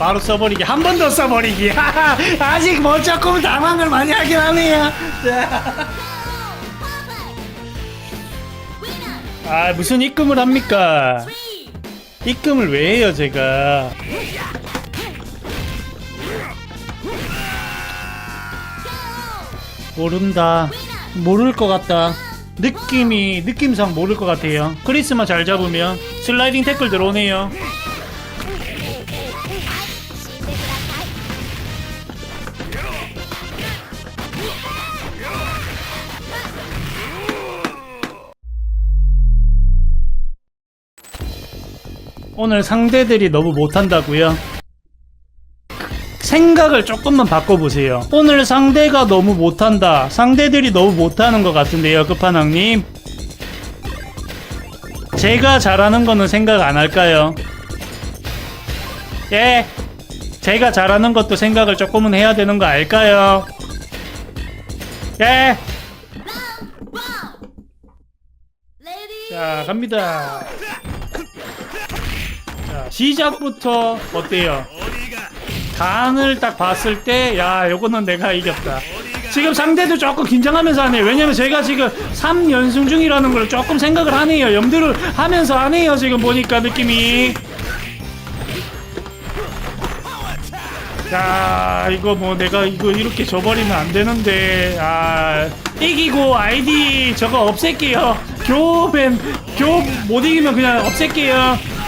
바로 써버리기. 한 번 더 써버리기. 아직 뭐 조금 당황을 많이 하긴 하네요. 아 무슨 입금을 합니까? 입금을 왜 해요 제가? 모른다. 모를 것 같다. 느낌이 느낌상 모를 것 같아요. 크리스마 잘 잡으면 슬라이딩 태클 들어오네요 오늘 상대들이 너무 못한다고요? 생각을 조금만 바꿔보세요. 오늘 상대가 너무 못한다. 상대들이 너무 못하는 것 같은데요, 끝판왕님. 제가 잘하는 거는 생각 안 할까요? 예. 제가 잘하는 것도 생각을 조금은 해야 되는 거 알까요? 예. 자, 갑니다. 자, 시작부터 어때요? 간을 딱 봤을 때, 야, 요거는 내가 이겼다. 지금 상대도 조금 긴장하면서 하네요. 왜냐면 제가 지금 3연승 중이라는 걸 조금 생각을 하네요. 염두를 하면서 하네요. 지금 보니까 느낌이. 야, 이거 뭐 내가 이거 이렇게 져버리면 안 되는데. 아, 이기고 아이디 저거 없앨게요. 교맨, 교못 이기면 그냥 없앨게요.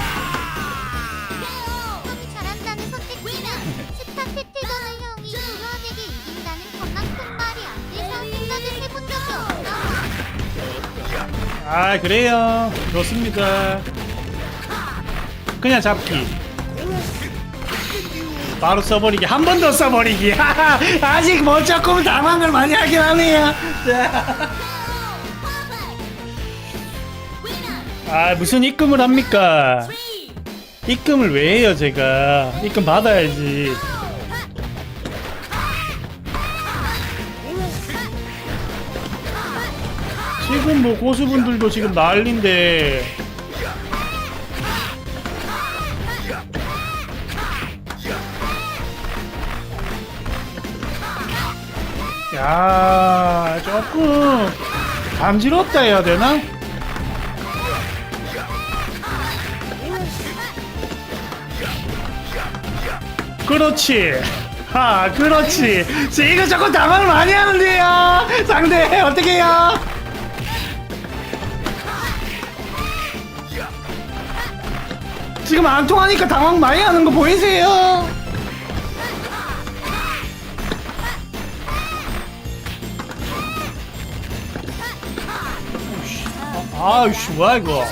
아 그래요. 좋습니다. 그냥 잡기. 바로 써버리기. 한 번 더 써버리기. 아직 뭐 조금 당황을 많이 하긴 하네요. 아 무슨 입금을 합니까? 입금을 왜 해요 제가? 입금 받아야지 뭐 고수분들도 지금 난린데 야 조금 감지럽다 해야 되나? 그렇지 아 그렇지 지금 조금 당황을 많이 하는데요 상대 어떻게 해요? 지금 안 통하니까 당황 많이 하는 거 보이세요? 아, 아이씨 뭐야 이거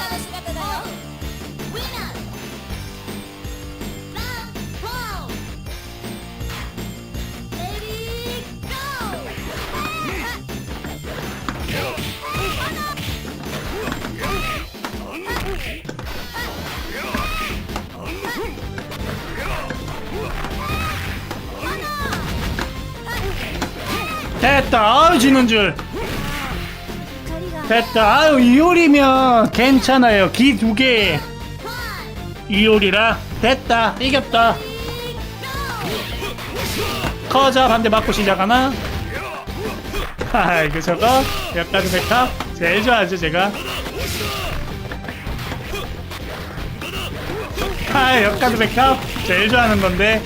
됐다. 아유 지는 줄. 됐다. 아유 이효리면 괜찮아요. 기 두개. 이효리라 됐다. 이겼다. 커자 반대 맞고 시작하나? 아이고 저거? 역까지 백합 제일 좋아하죠 제가? 아 역까지 백합 제일 좋아하는 건데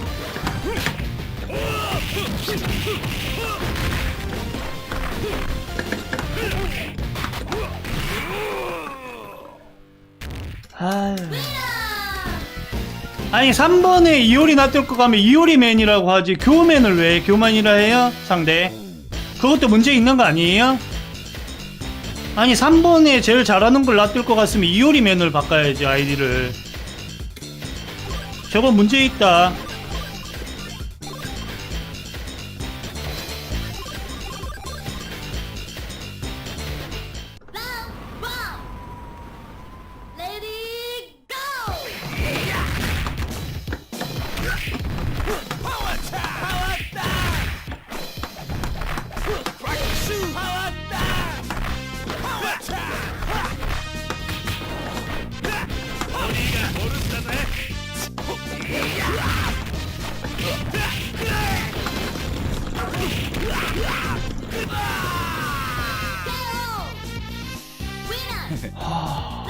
아니 3번에 이효리 놔둘 거 가면 이효리 맨이라고 하지. 교맨을 왜 교만이라 해요? 상대. 그것도 문제 있는 거 아니에요? 아니 3번에 제일 잘하는 걸 놔둘 것 같으면 이효리 맨을 바꿔야지 아이디를. 저거 문제 있다 啊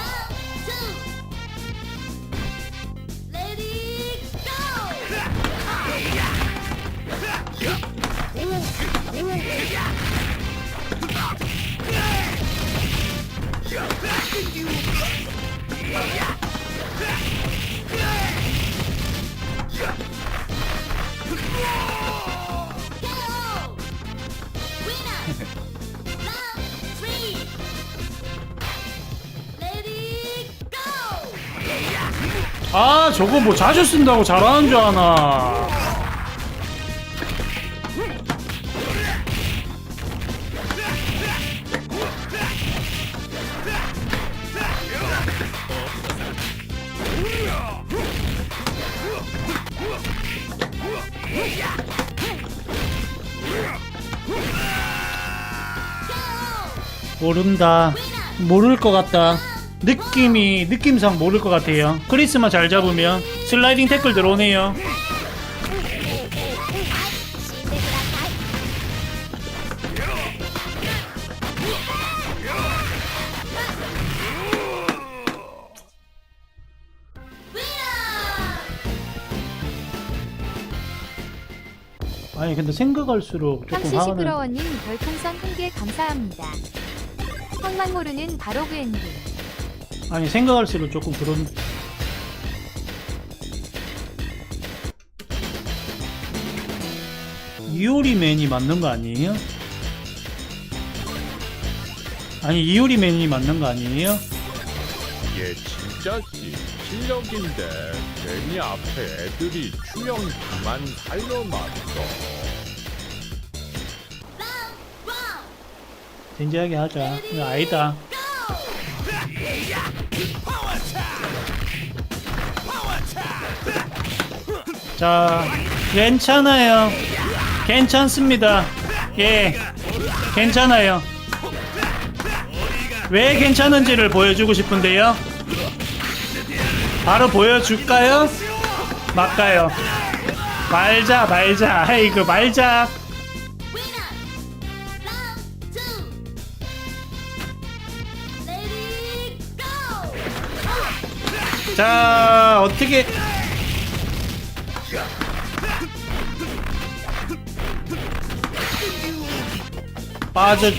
아 저거 뭐 자주 쓴다고 잘하는 줄 아나. 모른다. 모를 것 같다 느낌이 느낌상 모를 것 같아요 크리스만 잘 잡으면 슬라이딩 태클 들어오네요 아니 근데 생각할수록 조금 향수 나 시끄러워님 별풍선 한개 감사합니다. 황만 모르는 바로 그 엔딩. 아니 생각할수록 조금 그런 이오리맨이 맞는 거 아니에요? 아니 이오리맨이 맞는 거 아니에요? 얘 진짜지 실력인데 괜히 앞에 애들이 추명 그만 살려놨어 진지하게 하자 이거 아니다 자 괜찮아요. 괜찮습니다. 예 괜찮아요. 왜 괜찮은지를 보여주고 싶은데요? 바로 보여줄까요? 말까요? 말자 말자. 아이고 말자. 자 어떻게 빠져.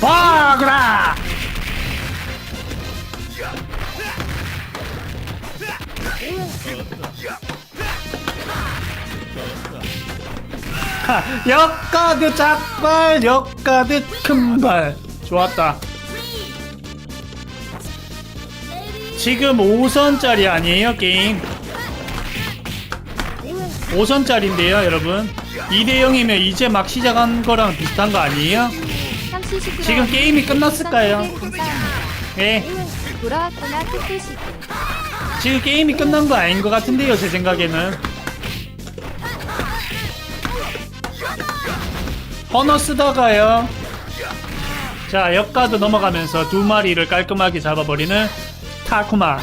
봐그라! 하, 역가드 작발 역가드 큰발. 좋았다 지금 5선짜리 아니에요 게임 5선짜리인데요 여러분 2대0이면 이제 막 시작한 거랑 비슷한 거 아니에요? 지금 게임이 끝났을까요? 예 크크시드. 지금 게임이 끝난 거 아닌 것 같은데요 제 생각에는 헌어 쓰다가요 자 역가드 넘어가면서 두 마리를 깔끔하게 잡아버리는 타쿠마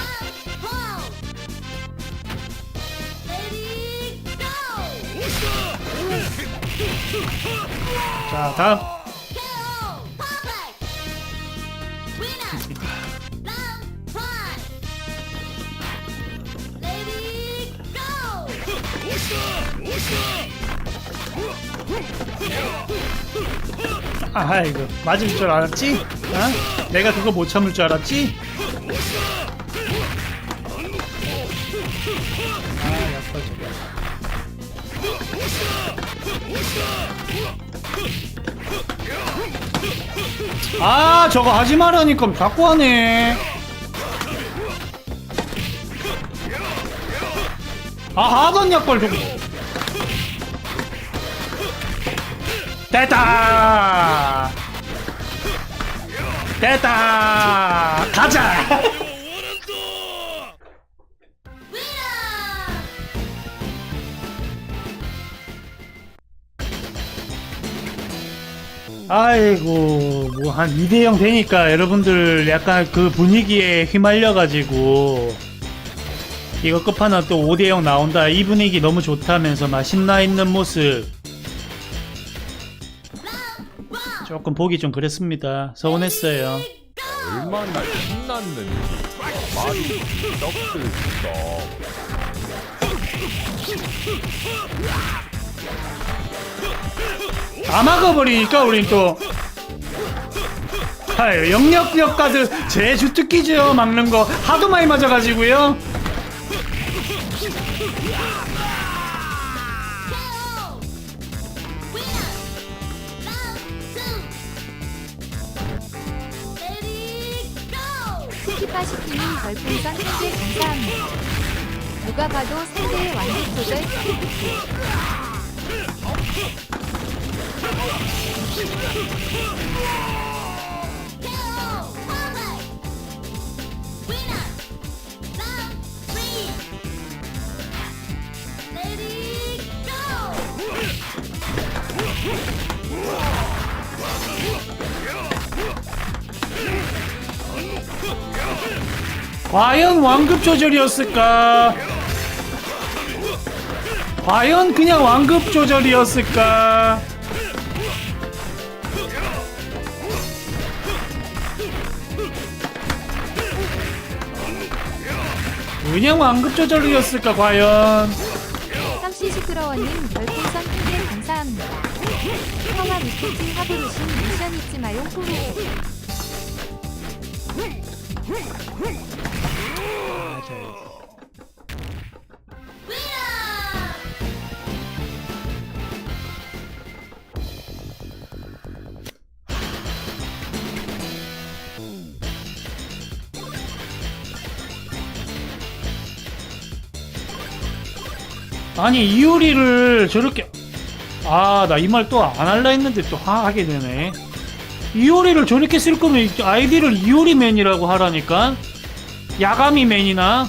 자 다음 아이고 맞을 줄 알았지? 어? 내가 그거 못 참을 줄 알았지? 아 저거 하지 말라니까 자꾸 하네. 아 하던 약발 저거 됐다. 됐다. 가자 아이고 뭐 한 2대0 되니까 여러분들 약간 그 분위기에 휘말려 가지고 이거 끝판왕 또 5대0 나온다. 이 분위기 너무 좋다면서 막 신나 있는 모습. 조금 보기 좀 그랬습니다. 서운했어요. 얼마나 신났는지. 말이 썩들썩 다 막아버리니까 우린 또. 아유 영역력 가드 제 주특기죠 막는 거. 하도 많이 맞아가지고요. 스키파시키님 별풍선 한개 감사합니다. 누가 봐도 상대의 완전 조절 과연 완급 조절이었을까? 과연 그냥 완급 조절이었을까 그냥 완급 조절이었을까 과연 깜시 시끄러워님 별풍선 한개 감사합니다. 형아 미스팅 하부르신 미션 잊지 마요 후후. 아니 이효리를 저렇게 아 나 이 말 또 안 할라 했는데 또 하, 하게 되네. 이효리를 저렇게 쓸 거면 아이디를 이효리맨이라고 하라니까? 야가미맨이나?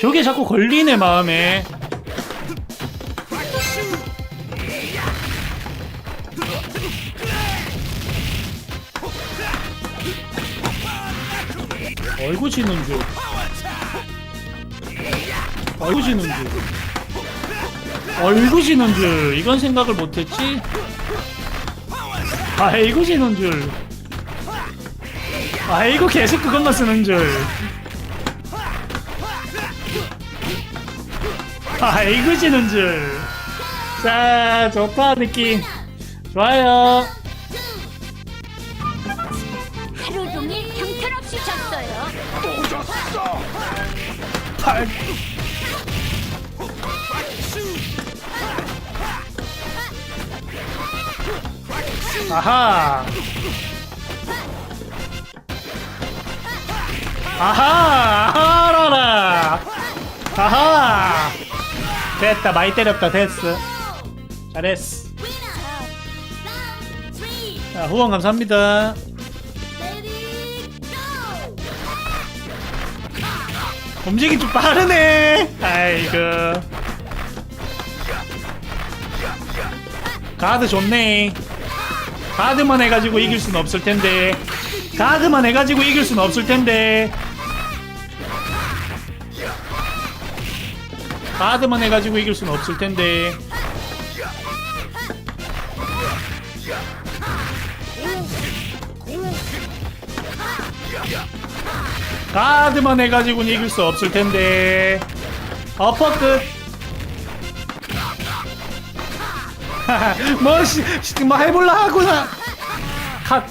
저게 자꾸 걸리네 마음에 얼굴 지는 줄 얼굴 지는 줄 얼굴 지는 줄 이건 생각을 못했지? 아이고 지는 줄 아이고 계속 그것만 쓰는 줄. 아이고 지는 줄자 좋다 느낌. 좋아요 아하. 아하, 아하라라. 아하. 됐다, 많이 때렸다, 됐어. 잘했어. 자, 후원 감사합니다. 움직임 좀 빠르네. 아이고. 가드 좋네. 가드만 해가지고 이길 순 없을 텐데. 가드만 해가지고 이길 순 없을 텐데. 가드만 해가지고 이길 순 없을 텐데. 가드만 해가지고는 이길 수 없을 텐데. 어퍼끝. 뭐, 씨, 씨, 뭐 해볼라 하구나. 컷.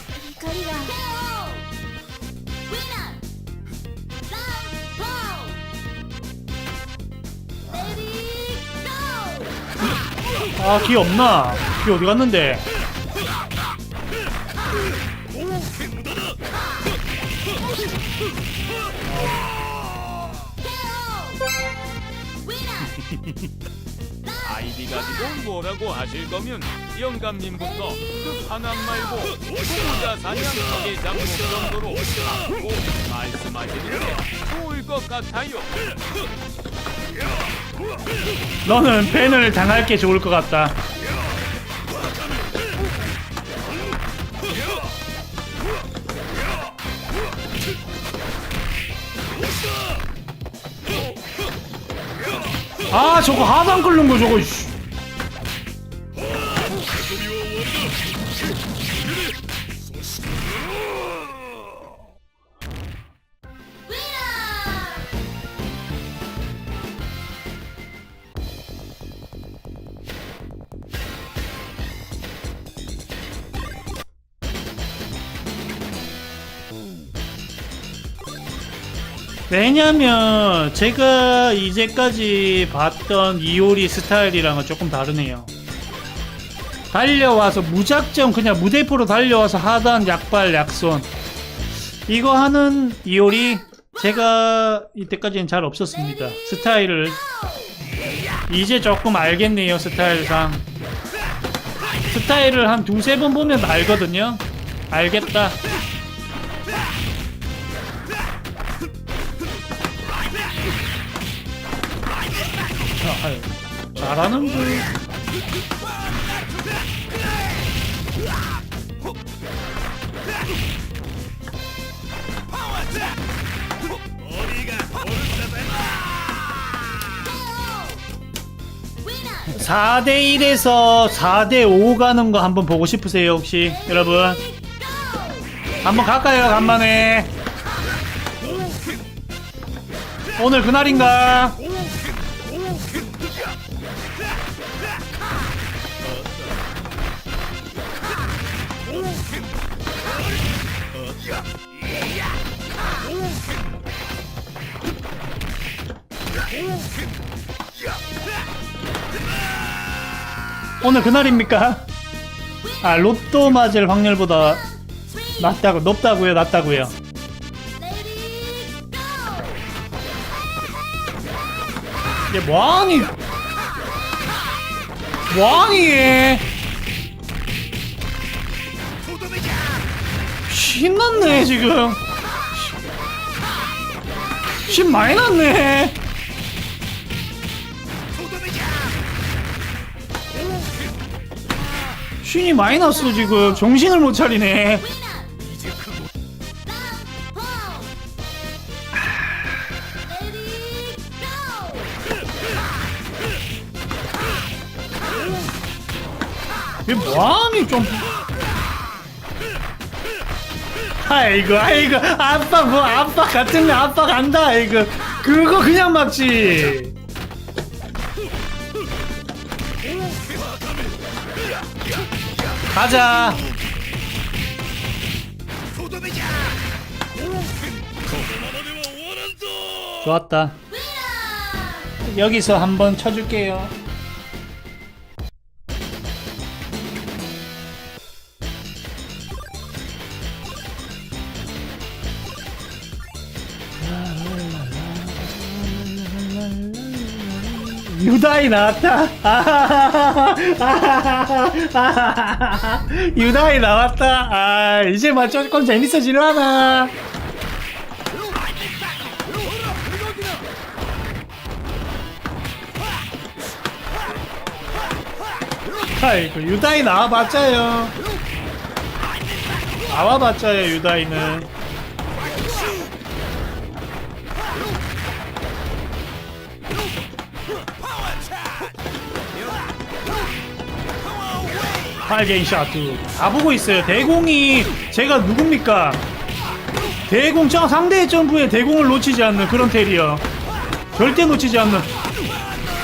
아, 귀 없나? 귀 어디 갔는데? 하실 거면 영감님부터 그 반항 말고 후보자 사냥 적의 장목 정도로 받고 말씀하시는 게 좋을 것 같아요. 너는 벤을 당할 게 좋을 것 같다. 아 저거 하단 끓는 거 저거 씨. 왜냐면 제가 이제까지 봤던 이오리 스타일이랑은 조금 다르네요. 달려와서 무작정 그냥 무대포로 달려와서 하단 약발 약손 이거 하는 이오리 제가 이때까지는 잘 없었습니다. 스타일을 이제 조금 알겠네요 스타일상 스타일을 한 두세 번 보면 알거든요. 알겠다. 아, 아유, 잘하는 분. 사대 1에서 4대 5 가는 거 한번 보고 싶으세요, 혹시? 여러분? 한번 갈까요, 간만에? 오늘 그날인가? 오늘 그날입니까? 아 로또 맞을 확률보다 낮다고 높다고요 낮다고요? 이게 뭐하니? 뭐하니 신났네 지금. 신 많이 났네 많이 났어 지금 정신을 못 차리네. 이게 뭐하니 좀. 아이고 아이고 아빠 뭐 아빠 같은 데 아빠 간다 아이고. 그거 그냥 막지 가자. 좋았다. 여기서 한번 쳐줄게요 유다이 나왔다. 유다이 나왔다. 아, 이제 막 조금 재밌어지려나. 아이고, 유다이 나와봤자요. 나와봤자요, 유다이는. 샤투 다 보고 있어요. 대공이 제가 누굽니까? 대공 저 상대의 점프에 대공을 놓치지 않는 그런 테리어. 절대 놓치지 않는.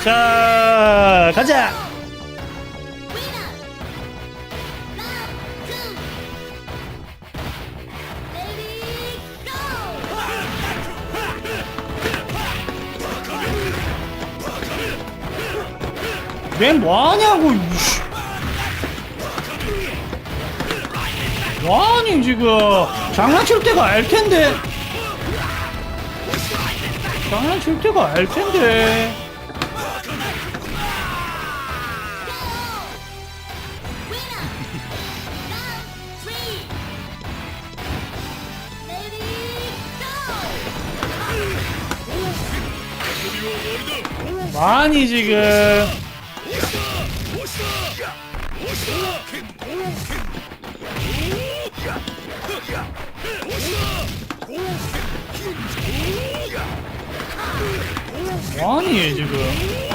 자 가자. 왜 뭐하냐고 아니 지금? 장난칠 때가 알 텐데. 장난칠 때가 알 텐데. 많이 지금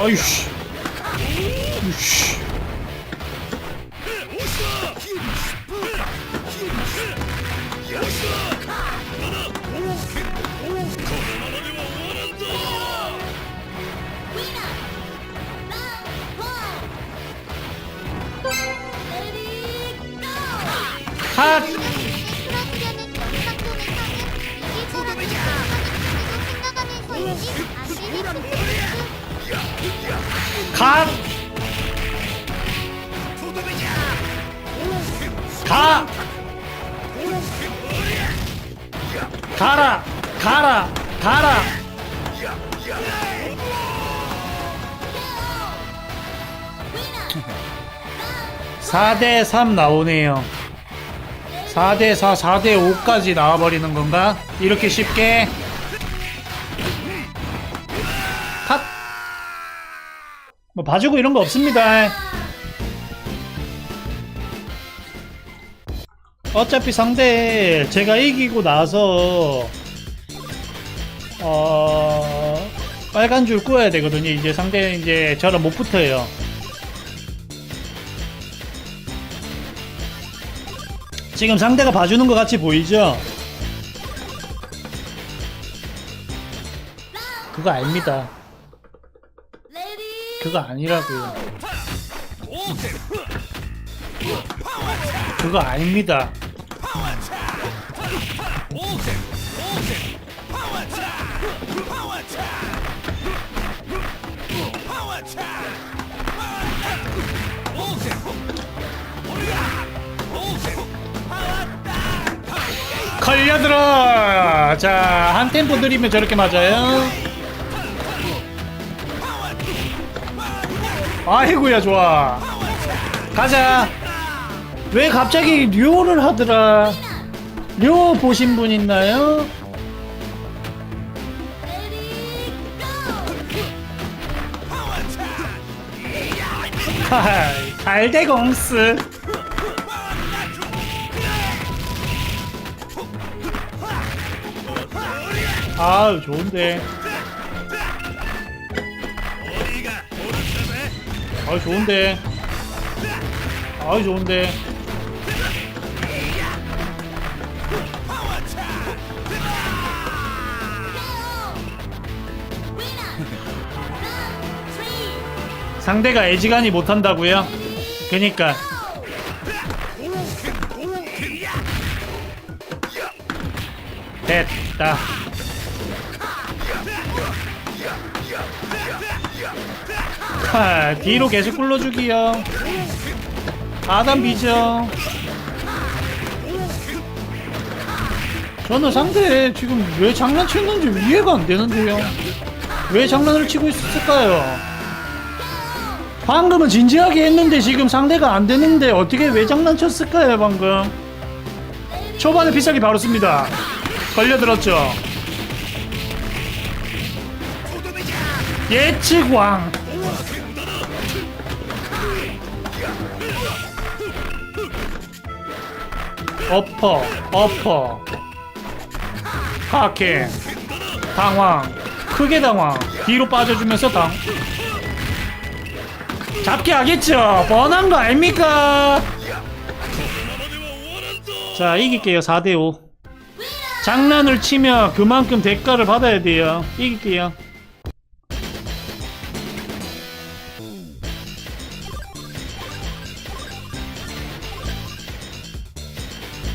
아이씨 이씨 핫풀 갓! 가! 가라! 가라! 가라! 사대3 나오네요. 4대 4, 4대 5까지 나와버리는 건가? 이렇게 쉽게? 컷! 뭐 봐주고 이런 거 없습니다. 어차피 상대 제가 이기고 나서 어 빨간 줄 끄어야 되거든요. 이제 상대 이제 저랑 못 붙어요. 지금 상대가 봐주는 것 같이 보이죠? 그거 아닙니다. 그거 아니라고요. 그거 아닙니다. 걸려들어! 자, 한 템포 느리면 저렇게 맞아요. 아이고야, 좋아. 가자. 왜 갑자기 료를 하더라? 료 보신 분 있나요? 하하, 갈대공스. 아우 좋은데. 아우 좋은데. 아우 좋은데. 상대가 애지간히 못한다고요? 그니까 됐다 하, 뒤로 계속 굴러주기요 아담 비죠. 저는 상대 지금 왜 장난치는지 이해가 안 되는데요. 왜 장난을 치고 있을까요? 방금은 진지하게 했는데 지금 상대가 안 되는데 어떻게 왜 장난쳤을까요 방금? 초반에 비싸게 바로 씁니다. 걸려들었죠. 예측왕 어퍼 어퍼. 하킹 당황. 크게 당황. 뒤로 빠져주면서 당. 잡게 하겠죠. 뻔한 거 아닙니까? 자 이길게요. 4대5 장난을 치면 그만큼 대가를 받아야 돼요. 이길게요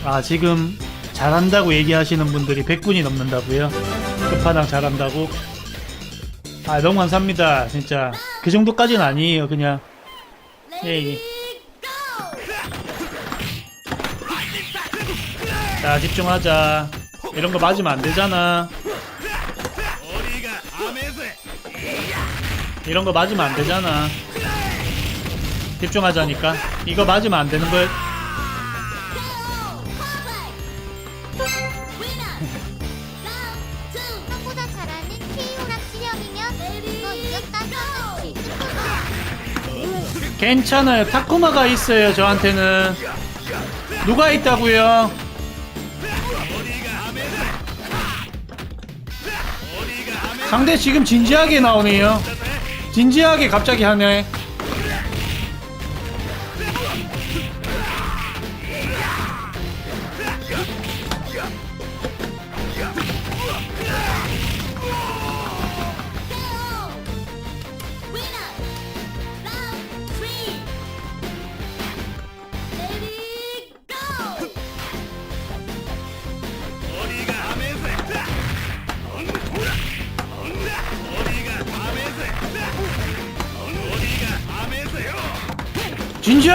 아 지금 잘한다고 얘기하시는 분들이 100분이 넘는다고요? 끝판왕 잘한다고? 아 너무 감사합니다 진짜. 그 정도까지는 아니에요 그냥. 예, 예. 자 집중하자. 이런 거 맞으면 안 되잖아. 이런 거 맞으면 안 되잖아. 집중하자니까. 이거 맞으면 안 되는 걸 괜찮아요. 타쿠마가 있어요. 저한테는 누가 있다고요? 상대 지금 진지하게 나오네요. 진지하게 갑자기 하네.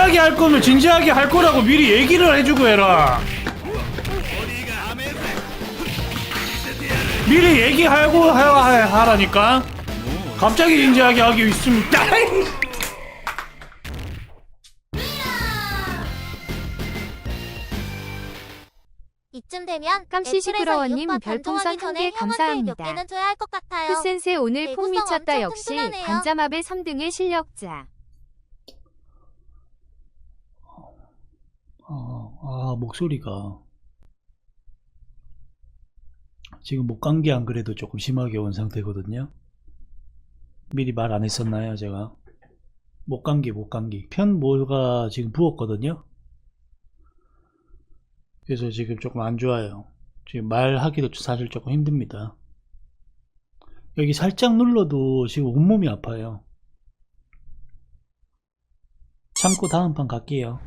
진지하게 할 거면 진지하게 할 거라고 미리 얘기를 해주고 해라. 미리 얘기하고 하- 하- 하라니까. 갑자기 진지하게 하기 있습니다. 이쯤 되면 깜시 시끄러워님 별풍선 한 전에 개 감사합니다. 크센세 오늘 폭 내구성 미쳤다 역시. 관자마벨 섬등의 실력자. 어, 아, 목소리가. 지금 목 감기 안 그래도 조금 심하게 온 상태거든요. 미리 말 안 했었나요, 제가? 목 감기, 목 감기. 편모가 지금 부었거든요. 그래서 지금 조금 안 좋아요. 지금 말하기도 사실 조금 힘듭니다. 여기 살짝 눌러도 지금 온몸이 아파요. 참고 다음 판 갈게요.